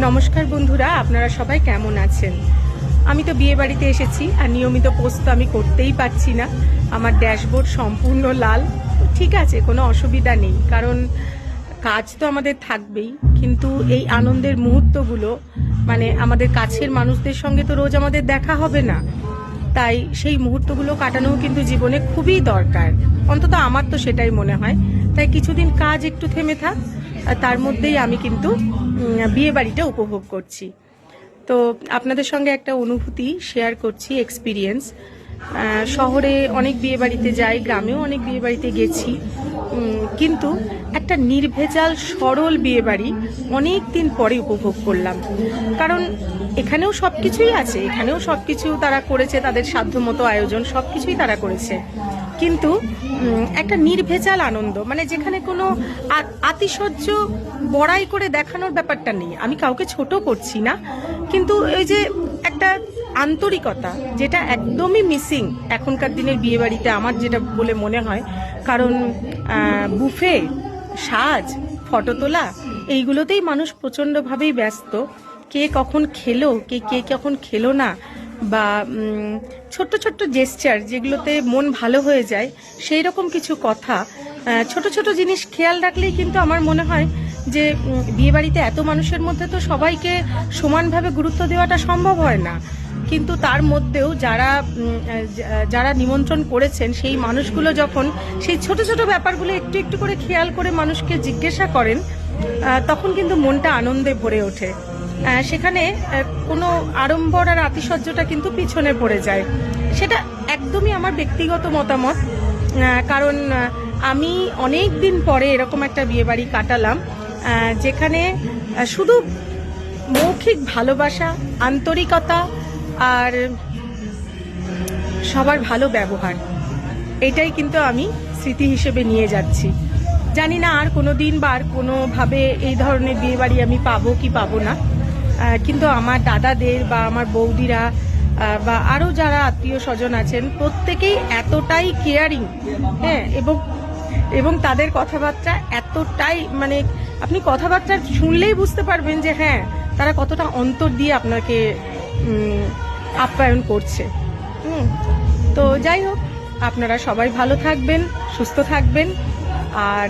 নমস্কার বন্ধুরা, আপনারা সবাই কেমন আছেন? আমি তো বিয়ে বাড়িতে এসেছি, আর নিয়মিত পোস্ট তো আমি করতেই পারছি না। আমার ড্যাশবোর্ড সম্পূর্ণ লাল। ঠিক আছে, কোনো অসুবিধা নেই, কারণ কাজ তো আমাদের থাকবেই। কিন্তু এই আনন্দের মুহূর্তগুলো মানে আমাদের কাছের মানুষদের সঙ্গে তো রোজ আমাদের দেখা হবে না। তাই সেই মুহূর্তগুলো কাটানোও কিন্তু জীবনে খুবই দরকার। অন্তত আমার তো সেটাই মনে হয়। তাই কিছুদিন কাজ একটু থেমে থাক তার মধ্যেই আমি কিন্তু বিয়ে বাড়িটা উপভোগ করছি। তো আপনাদের সঙ্গে একটা অনুভূতি শেয়ার করছি এক্সপিরিয়েন্স শহরে অনেক বিয়ে বাড়িতে যাই, গ্রামেও অনেক বিয়ে বাড়িতে গেছি কিন্তু একটা নির্ভেজাল, সরল বিয়ে বাড়ি অনেক দিন পরে উপভোগ করলাম। কারণ এখানেও সব কিছুই আছে, এখানেও সব কিছু তারা করেছে, তাদের সাধ্যমতো আয়োজন সব কিছুই তারা করেছে। কিন্তু একটা নির্ভেজাল আনন্দ মানে যেখানে কোনো আতিশয্য বড়াই করে দেখানোর ব্যাপারটা নেই। আমি কাউকে ছোট করছি না, কিন্তু ওই যে একটা আন্তরিকতা যেটা একদমই মিসিং এখনকার দিনের বিয়ে বাড়িতে আমার যেটা বলে মনে হয়। কারণ বুফে সাজ ফটো তোলা, এইগুলোতেই মানুষ প্রচণ্ডভাবেই ব্যস্ত। কে কখন খেলো, কে কে কখন খেলো না, বা ছোট্ট ছোট্ট জেস্চার যেগুলোতে মন ভালো হয়ে যায় সেই রকম কিছু কথা ছোট ছোট জিনিস খেয়াল রাখলেই কিন্তু আমার মনে হয় যে বিয়েবাড়িতে এত মানুষের মধ্যে তো সবাইকে সমানভাবে গুরুত্ব দেওয়াটা সম্ভব হয় না। কিন্তু তার মধ্যেও যারা যারা নিমন্ত্রণ করেছেন, সেই মানুষগুলো যখন, সেই ছোট ছোট ব্যাপারগুলো একটু একটু করে খেয়াল করে মানুষকে জিজ্ঞাসা করেন তখন কিন্তু মনটা আনন্দে ভরে ওঠে। সেখানে কোনো আড়ম্বর আর আতিশয্যটা কিন্তু পিছনে পড়ে যায়। সেটা একদমই আমার ব্যক্তিগত মতামত। কারণ আমি অনেক দিন পরে এরকম একটা বিয়েবাড়ি কাটালাম। যেখানে শুধু মৌখিক ভালোবাসা, আন্তরিকতা আর সবার ভালো ব্যবহার। এটাই কিন্তু আমি স্মৃতি হিসেবে নিয়ে যাচ্ছি। জানি না আর কোনো দিন বা আর কোনোভাবে এই ধরনের বিয়ে বাড়ি আমি পাবো কি পাবো না। কিন্তু আমার দাদাদের বা আমার বৌদিরা বা আরও যারা আত্মীয় স্বজন আছেন, প্রত্যেকেই এতটাই কেয়ারিং হ্যাঁ এবং এবং তাদের কথাবার্তা এতটাই মানে আপনি কথাবার্তা শুনলেই বুঝতে পারবেন যে হ্যাঁ তারা কতটা অন্তর দিয়ে আপনাকে আপ্যায়ন করছে। তো যাই হোক, আপনারা সবাই ভালো থাকবেন, সুস্থ থাকবেন। আর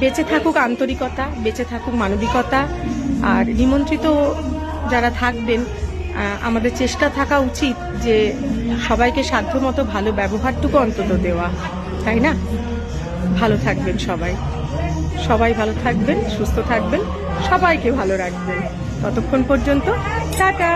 বেঁচে থাকুক আন্তরিকতা, বেঁচে থাকুক মানবিকতা। আর নিমন্ত্রিত যারা থাকবেন আমাদের চেষ্টা থাকা উচিত যে সবাইকে সাধ্যমতো ভালো ব্যবহারটুকু অন্তত দেওয়া। তাই না? ভালো থাকবেন সবাই। সবাই ভালো থাকবেন সুস্থ থাকবেন সবাইকে ভালো রাখবেন। ততক্ষণ পর্যন্ত টাটা!